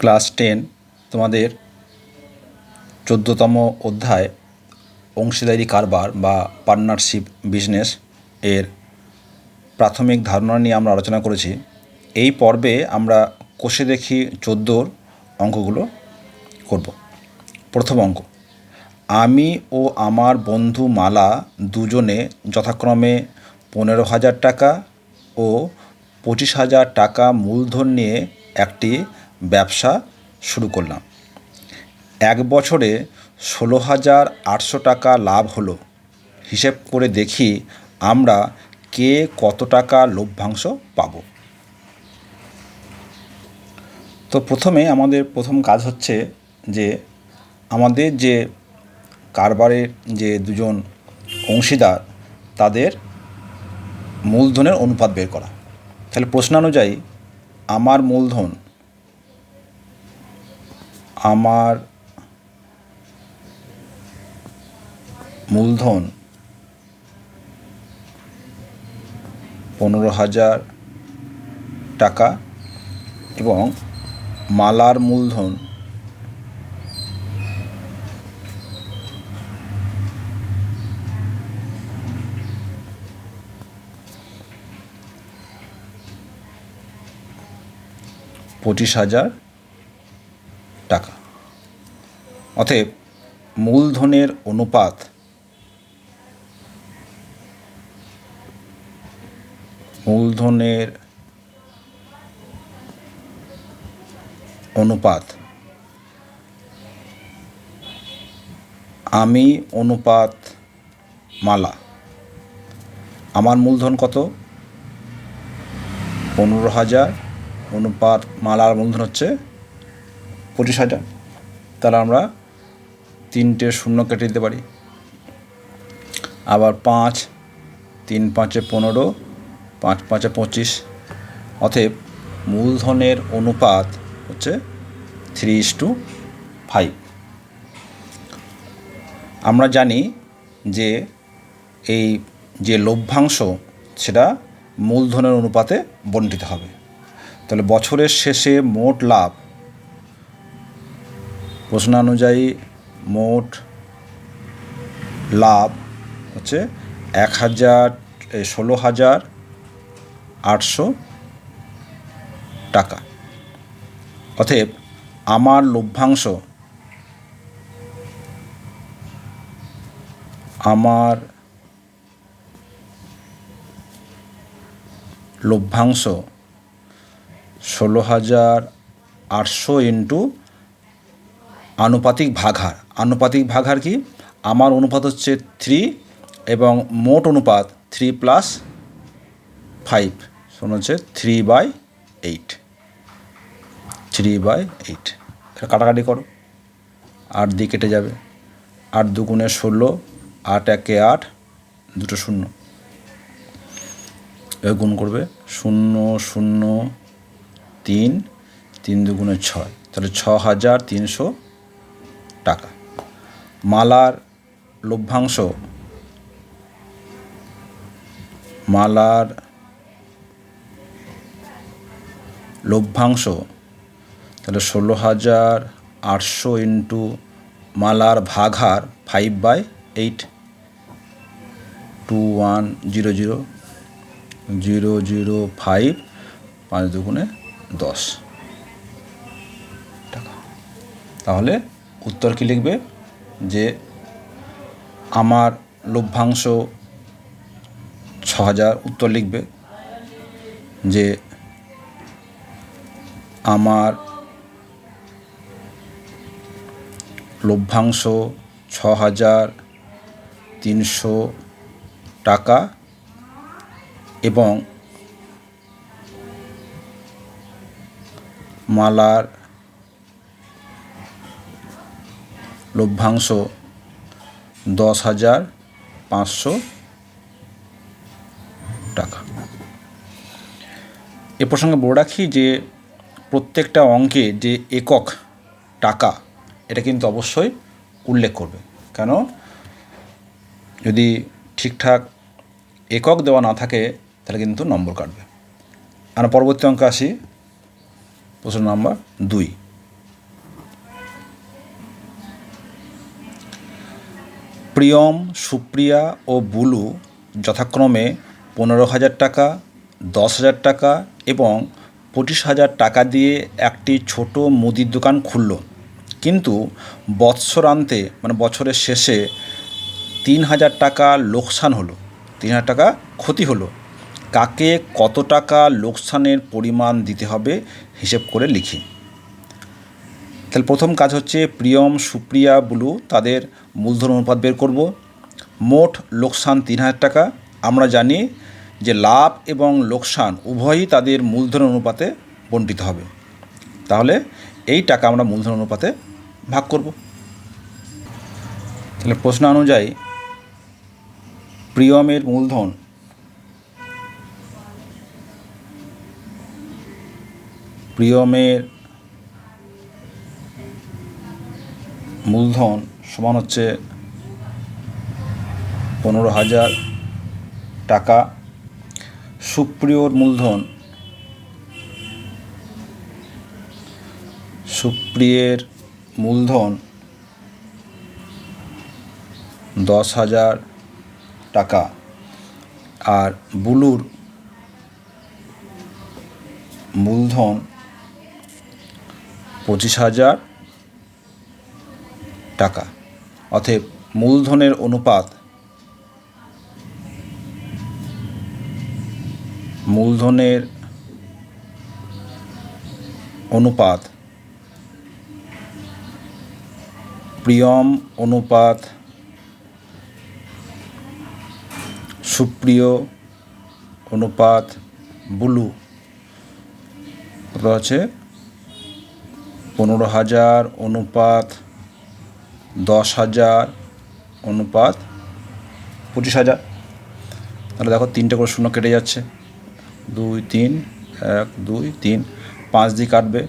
Class ten, তোমাদের চোদ্দোতম অধ্যায়, অংশীদারি কারবার বা পার্টনারশিপ বিজনেস এর প্রাথমিক ধারণা নিয়ে আমরা আলোচনা করেছি। এই পর্বে আমরা কষে দেখি চোদ্দোর অঙ্কগুলো করব। প্রথম অঙ্ক, আমি ও আমার বন্ধু মালা দুজনে যথাক্রমে পনেরো হাজার টাকা ও পঁচিশ হাজার টাকা মূলধন নিয়ে একটি ব্যবসা শুরু করলাম। এক বছরে ষোলো হাজার আটশো টাকা লাভ হলো। হিসেব করে দেখি আমরা কে কত টাকা লভ্যাংশ পাবো। তো প্রথমে আমাদের প্রথম কাজ হচ্ছে যে আমাদের যে কারবারের যে দুজন অংশীদার, তাদের মূলধনের অনুপাত বের করা। তাহলে প্রশ্নানুযায়ী আমার মূলধন আমার মূলধন পনেরো হাজার টাকা এবং মালার মূলধন পঁচিশ হাজার টাকা অতএব মূলধনের অনুপাত মূলধনের অনুপাত আমি অনুপাত মালা। আমার মূলধন কত? পনেরো হাজার। অনুপাত মালার মূলধন হচ্ছে পঁচিশ হাজার। তাহলে আমরা তিনটে শূন্য কেটে দিতে পারি। আবার পাঁচ, তিন পাঁচে পনেরো, পাঁচ পাঁচে পঁচিশ। অতএব মূলধনের অনুপাত হচ্ছে থ্রি ইস টু ফাইভ আমরা জানি যে এই যে লভ্যাংশ, সেটা মূলধনের অনুপাতে বণ্টিত হবে। তাহলে বছরের শেষে মোট লাভ প্রশ্নানুযায়ী মোট লাভ হচ্ছে এক হাজার ষোলো হাজার আটশো টাকা। অতএব আমার লভ্যাংশ আমার লভ্যাংশ ষোলো হাজার আটশো ইন্টু আনুপাতিক ভাগহার আনুপাতিক ভাগহার কি? আমার অনুপাত হচ্ছে থ্রি এবং মোট অনুপাত থ্রি প্লাস ফাইভ শোনা হচ্ছে three by eight three by eight কাটাকাটি করো। আট দিয়ে কেটে যাবে। আট দুগুণে ষোলো, আট একে আট, দুটো শূন্য। এবার গুণ করবে। শূন্য শূন্য, তিন তিন দুগুণে ছয়। তাহলে ছ হাজার তিনশো টাকা। মালার লভ্যাংশ। মালার লভ্যাংশ। তাহলে ষোলো হাজার আটশো ইন্টু মালার ভাগহার five by eight two one zero zero zero zero five পাঁচ দুগুণে দশ। টাকা। তাহলে উত্তর কী লিখবে? যে আমার লভ্যাংশ ছ হাজার উত্তর লিখবে যে আমার লভ্যাংশ ছ হাজার তিনশো টাকা এবং মালার লভ্যাংশ দশ হাজার পাঁচশো টাকা। এ প্রসঙ্গে বলে রাখি যে প্রত্যেকটা অঙ্কে যে একক টাকা, এটা কিন্তু অবশ্যই উল্লেখ করবে। কেন? যদি ঠিকঠাক একক দেওয়া না থাকে, তাহলে কিন্তু নম্বর কাটবে। আমরা পরবর্তী অঙ্কে আসি। প্রশ্ন নাম্বার দুই। প্রিয়ম, সুপ্রিয়া ও বুলু যথাক্রমে পনেরো হাজার টাকা, দশ হাজার টাকা এবং পঁচিশ হাজার টাকা দিয়ে একটি ছোট মুদির দোকান খুলল। কিন্তু বৎসরান্তে মানে বছরের শেষে তিন হাজার টাকা লোকসান হলো, তিন হাজার টাকা ক্ষতি হলো। কাকে কত টাকা লোকসানের পরিমাণ দিতে হবে, হিসেব করে লিখি। তাহলে প্রথম কাজ হচ্ছে প্রিয়ম, সুপ্রিয়া, বুলু, তাদের মূলধন অনুপাত বের করব। মোট লোকসান তিন হাজার টাকা। আমরা জানি যে লাভ এবং লোকসান উভয়ই তাদের মূলধন অনুপাতে বণ্টিত হবে। তাহলে এই টাকা আমরা মূলধন অনুপাতে ভাগ করব। তাহলে প্রশ্ন অনুযায়ী প্রিয়মের মূলধন প্রিয়মের মূলধন সমান হচ্ছে পনেরো হাজার টাকা। সুপ্রিয়র মূলধন সুপ্রিয়ের মূলধন দশ হাজার টাকা। আর বুলুর মূলধন পঁচিশ হাজার টাকা। অতএব মূলধনের অনুপাত মূলধনের অনুপাত প্রিয়ম অনুপাত সুপ্রিয় অনুপাত বুলু। আছে পনেরো হাজার অনুপাত দশ হাজার অনুপাত পঁচিশ হাজার। তাহলে দেখো তিনটে করে শূন্য কেটে যাচ্ছে। দুই, তিন, এক, দুই, তিন। পাঁচ দিয়ে কাটবে।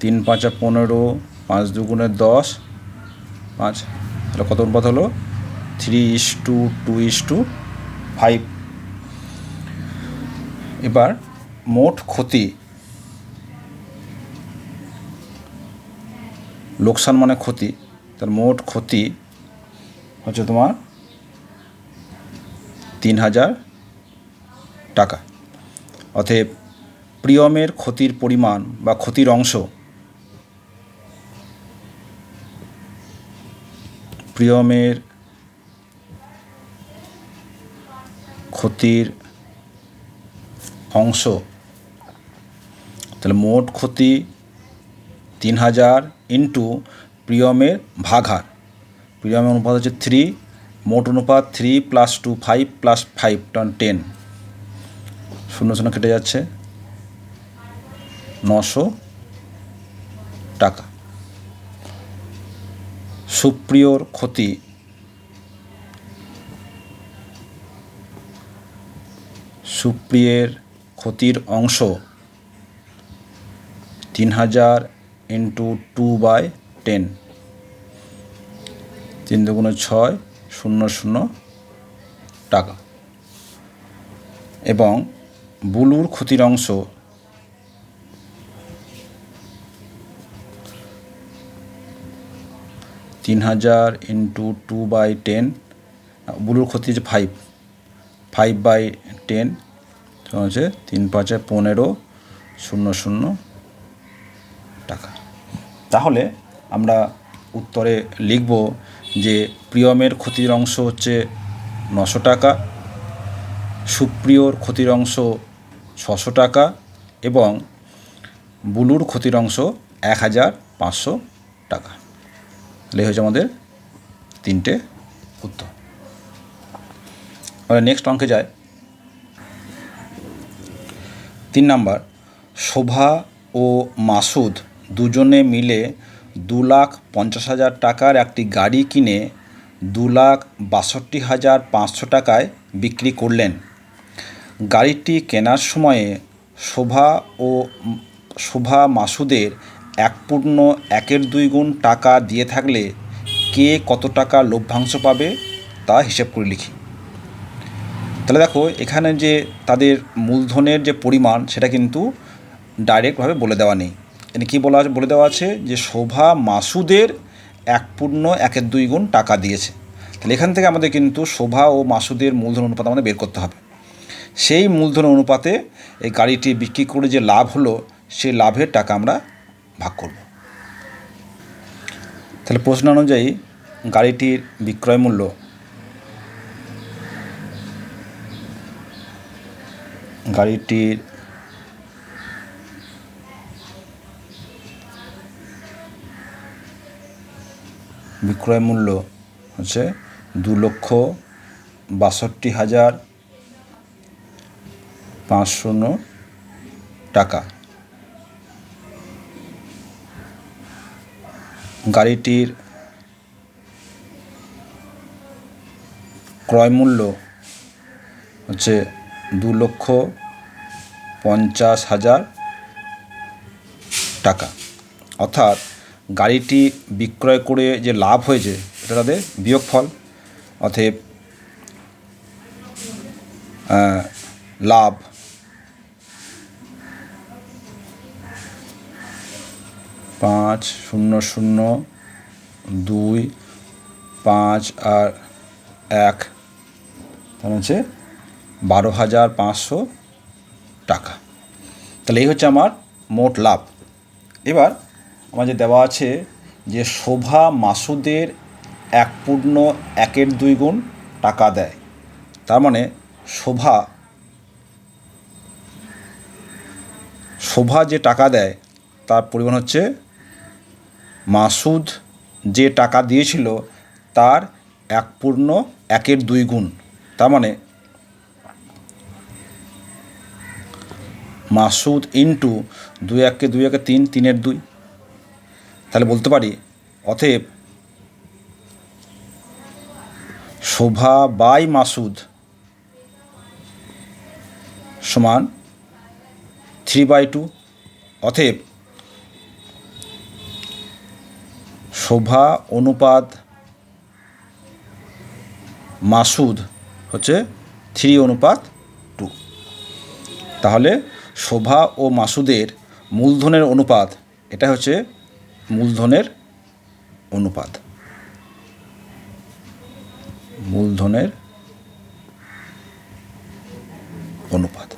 তিন পাঁচা পনেরো, পাঁচ দুগুণে দশ। পাঁচ। তাহলে কত অনুপাত হলো? Three is two two is two, five. এবার মোট ক্ষতি। লোকসান মানে ক্ষতি। তার মোট ক্ষতি হচ্ছে তোমার তিন হাজার টাকা। অতএব প্রিয়মের ক্ষতির পরিমাণ বা ক্ষতির অংশ প্রিয়মের ক্ষতির অংশ। তাহলে মোট ক্ষতি তিন হাজার ইন্টু প্রিয়মের ভাগার প্রিয়মের অনুপাত হচ্ছে থ্রি মোট অনুপাত three plus two five plus five ton ten শূন্য শূন্য কেটে যাচ্ছে। নশো টাকা। সুপ্রিয়র ক্ষতি। সুপ্রিয়ের ক্ষতির অংশ তিন হাজার ইন্টু টু বাই টেন তিন দুগুণে ছয়, শূন্য শূন্য টাকা। এবং বুলুর ক্ষতির অংশ তিন হাজার ইন্টু টু বাই টেন বুলুর ক্ষতি হচ্ছে ফাইভ ফাইভ বাই টেন হচ্ছে তিন পাঁচে পনেরো, শূন্য শূন্য টাকা। তাহলে আমরা উত্তরে লিখব যে প্রিয়মের ক্ষতির অংশ হচ্ছে নশো টাকা, সুপ্রিয়র ক্ষতির অংশ ছশো টাকা এবং বুলুর ক্ষতির অংশ এক হাজার পাঁচশো টাকা। তাহলে হয়েছে আমাদের তিনটে উত্তর। আমরা নেক্সট অঙ্কে যায়। তিন নাম্বার, শোভা ও মাসুদ দুজনে মিলে দু লাখ পঞ্চাশ হাজার টাকার একটি গাড়ি কিনে দু লাখ বাষট্টি হাজার পাঁচশো টাকায় বিক্রি করলেন। গাড়িটি কেনার সময়ে শোভা ও শোভা মাসুদের এক পূর্ণ একের দুই গুণ টাকা দিয়ে থাকলে কে কত টাকা লভ্যাংশ পাবে তা হিসেব করে লিখি। তাহলে দেখো, এখানে যে তাদের মূলধনের যে পরিমাণ সেটা কিন্তু ডাইরেক্টভাবে বলে দেওয়া নেই। এখানে কী বলা বলে দেওয়া আছে যে শোভা মাসুদের এক পূর্ণ একের দুই গুণ টাকা দিয়েছে। তাহলে এখান থেকে আমাদের কিন্তু শোভা ও মাসুদের মূলধন অনুপাত আমাদের বের করতে হবে। সেই মূলধন অনুপাতে এই গাড়িটি বিক্রি করে যে লাভ হলো, সেই লাভের টাকা আমরা ভাগ করব। তাহলে প্রশ্ন অনুযায়ী গাড়িটির বিক্রয় মূল্য গাড়িটির বিক্রয় মূল্য হচ্ছে দু লক্ষ বাষট্টি হাজার পাঁচ টাকা। গাড়িটির ক্রয় মূল্য হচ্ছে দু লক্ষ পঞ্চাশ হাজার টাকা। অর্থাৎ গাড়িটি বিক্রয় করে যে লাভ হয়েছে, এটা তাদের বিয়োগফল, অতএব লাভ পাঁচ শূন্য শূন্য দুই পাঁচ আর এক, তার হচ্ছে বারো হাজার পাঁচশো টাকা। তাহলে এই হচ্ছে আমার মোট লাভ। এবার আমার যে দেওয়া আছে যে শোভা মাসুদের এক পূর্ণ একের দুই গুণ টাকা দেয়। তার মানে শোভা শোভা যে টাকা দেয়, তার পরিমাণ হচ্ছে মাসুদ যে টাকা দিয়েছিল, তার এক পূর্ণ একের দুই গুণ। তার মানে মাসুদ ইন্টু দুই একে দুই একে তিন, তিনের দুই। তাহলে বলতে পারি, অতএব শোভা বাই মাসুদ সমান থ্রি বাই টু অতএব শোভা অনুপাত মাসুদ হচ্ছে থ্রি অনুপাত টু তাহলে শোভা ও মাসুদের মূলধনের অনুপাত, এটা হচ্ছে মূলধনের অনুপাত। মূলধনের অনুপাত।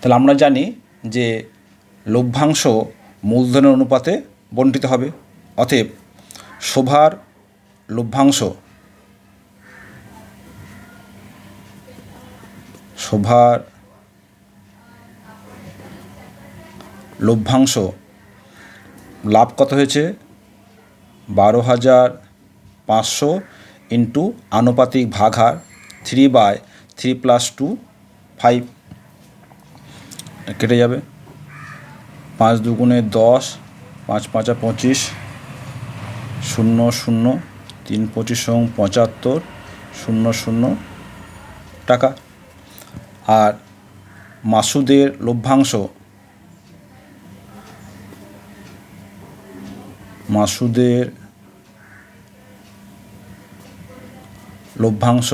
তাহলে আমরা জানি যে লভ্যাংশ মূলধনের অনুপাতে বণ্টিত হবে। অতএব শোভার লভ্যাংশ শোভার লভ্যাংশ লাভ কত হয়েছে? বারো হাজার পাঁচশো ইন্টু আনুপাতিক ভাগ হার three by three plus two five. কেটে যাবে। পাঁচ দুগুণে দশ, পাঁচ পাঁচা পঁচিশ, শূন্য শূন্য, তিন পঁচিশ সং পঁচাত্তর, শূন্য শূন্য টাকা। আর মাসুদের লভ্যাংশ মাসুদের লভ্যাংশ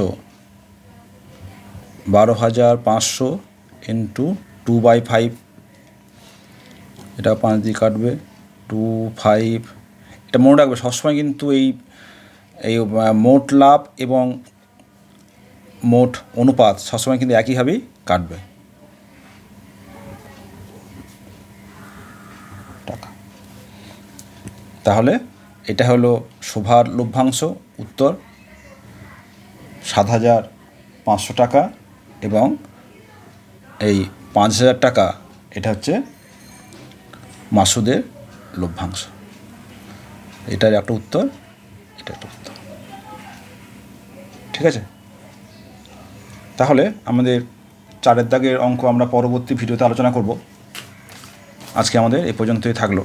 বারো হাজার পাঁচশো ইন্টু টু বাই ফাইভ এটা পাঁচ দিয়ে কাটবে। টু ফাইভ এটা মনে রাখবে, সবসময় কিন্তু এই এই মোট লাভ এবং মোট অনুপাত সবসময় কিন্তু একইভাবেই কাটবে। তাহলে এটা হলো শোভার লভ্যাংশ, উত্তর সাত হাজার পাঁচশো টাকা এবং এই পাঁচ হাজার টাকা, এটা হচ্ছে মাসুদের লভ্যাংশ। এটার একটা উত্তর, এটা একটা উত্তর। ঠিক আছে? তাহলে আমাদের চারের দাগের অঙ্ক আমরা পরবর্তী ভিডিওতে আলোচনা করব। আজকে আমাদের এ পর্যন্তই থাকল।